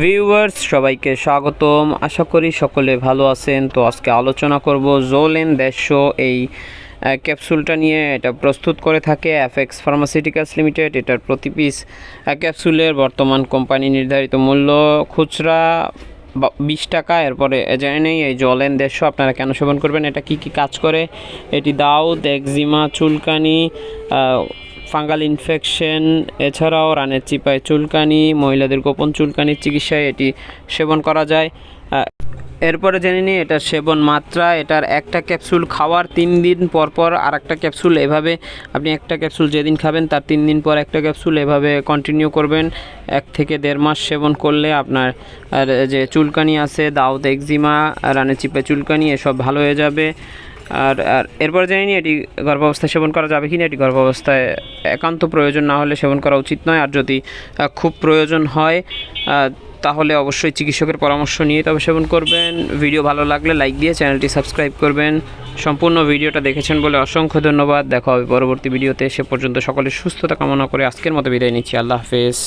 Viewers সবাইকে স্বাগতম। আশা করি সকলে ভালো আছেন। তো আজকে আলোচনা করব জোলেন দেড়শো এই ক্যাপসুলটা নিয়ে। এটা প্রস্তুত করে থাকে এফএক্স ফার্মাসিউটিক্যালস লিমিটেড এটার প্রতি পিস ক্যাপসুলের বর্তমান কোম্পানি নির্ধারিত মূল্য খুচরা বিশ টাকা। এরপরে জেনে নেই, এই জলেন দেড়শো আপনারা কেন সেবন করবেন? এটা কি কি কাজ করে? এটি দাউদ, একজিমা, চুলকানি ফাঙ্গাল ইনফেকশন, এছাড়াও রানের চিপায় চুলকানি, মহিলাদের গোপন চুলকানির চিকিৎসায় এটি সেবন করা যায়। এরপরে জেনে নিই এটার সেবন মাত্রা, এটার একটা ক্যাপসুল খাওয়ার তিন দিন পর পর আর একটা ক্যাপসুল এভাবে, আপনি একটা ক্যাপসুল যেদিন খাবেন তার তিন দিন পর একটা ক্যাপসুল এভাবে কন্টিনিউ করবেন। এক থেকে দেড় মাস সেবন করলে আপনার যে চুলকানি আছে, দাউদ, একজিমা, রানের চিপে চুলকানি, এসব ভালো হয়ে যাবে। আর আর এরপর জানি নি এটি গর্ভাবস্থায় সেবন করা যাবে কি না, এটি গর্ভাবস্থায় একান্ত প্রয়োজন না হলে সেবন করা উচিত নয়। আর যদি খুব প্রয়োজন হয় তাহলে অবশ্যই চিকিৎসকের পরামর্শ নিয়ে তবে সেবন করবেন। ভিডিও ভালো লাগলে লাইক দিয়ে চ্যানেলটি সাবস্ক্রাইব করবেন। সম্পূর্ণ ভিডিওটা দেখেছেন বলে অসংখ্য ধন্যবাদ। দেখা হবে পরবর্তী ভিডিওতে। সে পর্যন্ত সকলের সুস্থতা কামনা করে আজকের মতো বিদায় নিচ্ছি। আল্লাহ হাফেজ।